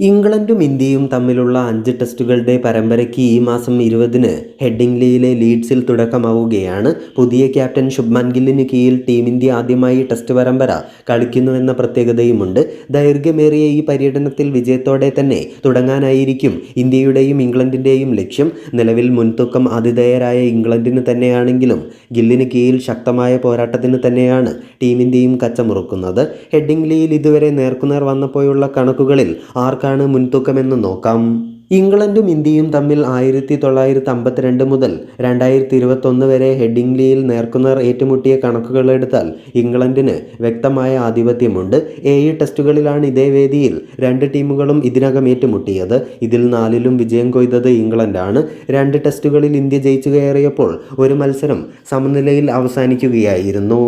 ഇംഗ്ലണ്ടും ഇന്ത്യയും തമ്മിലുള്ള അഞ്ച് ടെസ്റ്റുകളുടെ പരമ്പരയ്ക്ക് ഈ മാസം ഇരുപതിന് ഹെഡിംഗ്ലിയിലെ ലീഡ്സിൽ തുടക്കമാവുകയാണ്. പുതിയ ക്യാപ്റ്റൻ ശുഭ്മാൻ ഗില്ലിന് കീഴിൽ ടീം ഇന്ത്യ ആദ്യമായി ടെസ്റ്റ് പരമ്പര കളിക്കുന്നുവെന്ന പ്രത്യേകതയുമുണ്ട്. ദൈർഘ്യമേറിയ ഈ പര്യടനത്തിൽ വിജയത്തോടെ തന്നെ തുടങ്ങാനായിരിക്കും ഇന്ത്യയുടെയും ഇംഗ്ലണ്ടിന്റെയും ലക്ഷ്യം. നിലവിൽ മുൻതൂക്കം ആതിഥേയരായ ഇംഗ്ലണ്ടിന് തന്നെയാണെങ്കിലും ഗില്ലിന് കീഴിൽ ശക്തമായ പോരാട്ടത്തിന് തന്നെയാണ് ടീം ഇന്ത്യയും കച്ചമുറുക്കുന്നത്. ഹെഡിംഗ്ലിയിൽ ഇതുവരെ നേർക്കുനേർ വന്നപ്പോഴുള്ള കണക്കുകളിൽ ആർക്കാണ് മുൻതൂക്കമെന്ന് നോക്കാം. ഇംഗ്ലണ്ടും ഇന്ത്യയും തമ്മിൽ ആയിരത്തി തൊള്ളായിരത്തി അമ്പത്തിരണ്ട് മുതൽ രണ്ടായിരത്തി ഇരുപത്തൊന്ന് വരെ ഹെഡിംഗ്ലിയിൽ നേർക്കുനേർ ഏറ്റുമുട്ടിയ കണക്കുകളെടുത്താൽ ഇംഗ്ലണ്ടിന് വ്യക്തമായ ആധിപത്യമുണ്ട്. ഏഴ് ടെസ്റ്റുകളിലാണ് ഇതേ വേദിയിൽ രണ്ട് ടീമുകളും ഇതിനകം ഏറ്റുമുട്ടിയത്. ഇതിൽ നാലിലും വിജയം കൊയ്തത് ഇംഗ്ലണ്ടാണ്. രണ്ട് ടെസ്റ്റുകളിൽ ഇന്ത്യ ജയിച്ചു കയറിയപ്പോൾ ഒരു മത്സരം സമനിലയിൽ അവസാനിക്കുകയായിരുന്നു.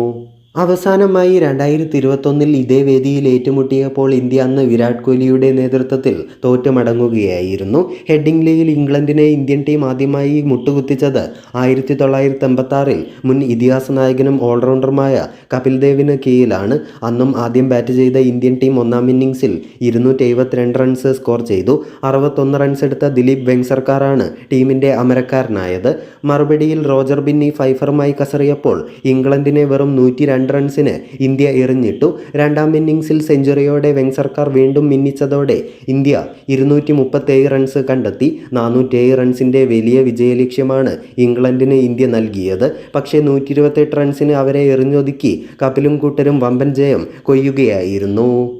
അവസാനമായി രണ്ടായിരത്തി ഇരുപത്തൊന്നിൽ ഇതേ വേദിയിൽ ഏറ്റുമുട്ടിയപ്പോൾ ഇന്ത്യ അന്ന് വിരാട് കോഹ്ലിയുടെ നേതൃത്വത്തിൽ തോറ്റു മടങ്ങുകയായിരുന്നു ഹെഡിംഗ്ലിയിൽ ഇംഗ്ലണ്ടിനെ ഇന്ത്യൻ ടീം ആദ്യമായി മുട്ടുകുത്തിച്ചത് ആയിരത്തി തൊള്ളായിരത്തി എൺപത്തി മുൻ ഇതിഹാസ നായകനും ഓൾറൗണ്ടറുമായ കപിൽ ദേവിന് കീഴിലാണ്. അന്നും ആദ്യം ബാറ്റ് ചെയ്ത ഇന്ത്യൻ ടീം ഒന്നാം ഇന്നിംഗ്സിൽ ഇരുന്നൂറ്റി എഴുപത്തിരണ്ട് റൺസ് സ്കോർ ചെയ്തു. അറുപത്തൊന്ന് റൺസ് എടുത്ത ദിലീപ് വെങ്സർക്കാരാണ് ടീമിന്റെ അമരക്കാരനായത്. മറുപടിയിൽ റോജർ ബിന്നി ഫൈഫറുമായി കസറിയപ്പോൾ ഇംഗ്ലണ്ടിനെ വെറും നൂറ്റി രണ്ട് റൺസിന് ഇന്ത്യ എറിഞ്ഞിട്ടു. രണ്ടാം ഇന്നിംഗ്സിൽ സെഞ്ചുറിയോടെ വെങ്സർക്കാർ വീണ്ടും മിന്നിച്ചതോടെ ഇന്ത്യ ഇരുന്നൂറ്റി മുപ്പത്തേഴ് റൺസ് കണ്ടെത്തി. നാനൂറ്റേഴ് റൺസിന്റെ വലിയ വിജയലക്ഷ്യമാണ് ഇംഗ്ലണ്ടിന് ഇന്ത്യ നൽകിയത്. പക്ഷേ നൂറ്റി ഇരുപത്തെട്ട് റൺസിന് അവരെ എറിഞ്ഞൊതുക്കി. കപിലും കൂട്ടരും വമ്പൻ ജയം കൊയ്യുകയായിരുന്നു.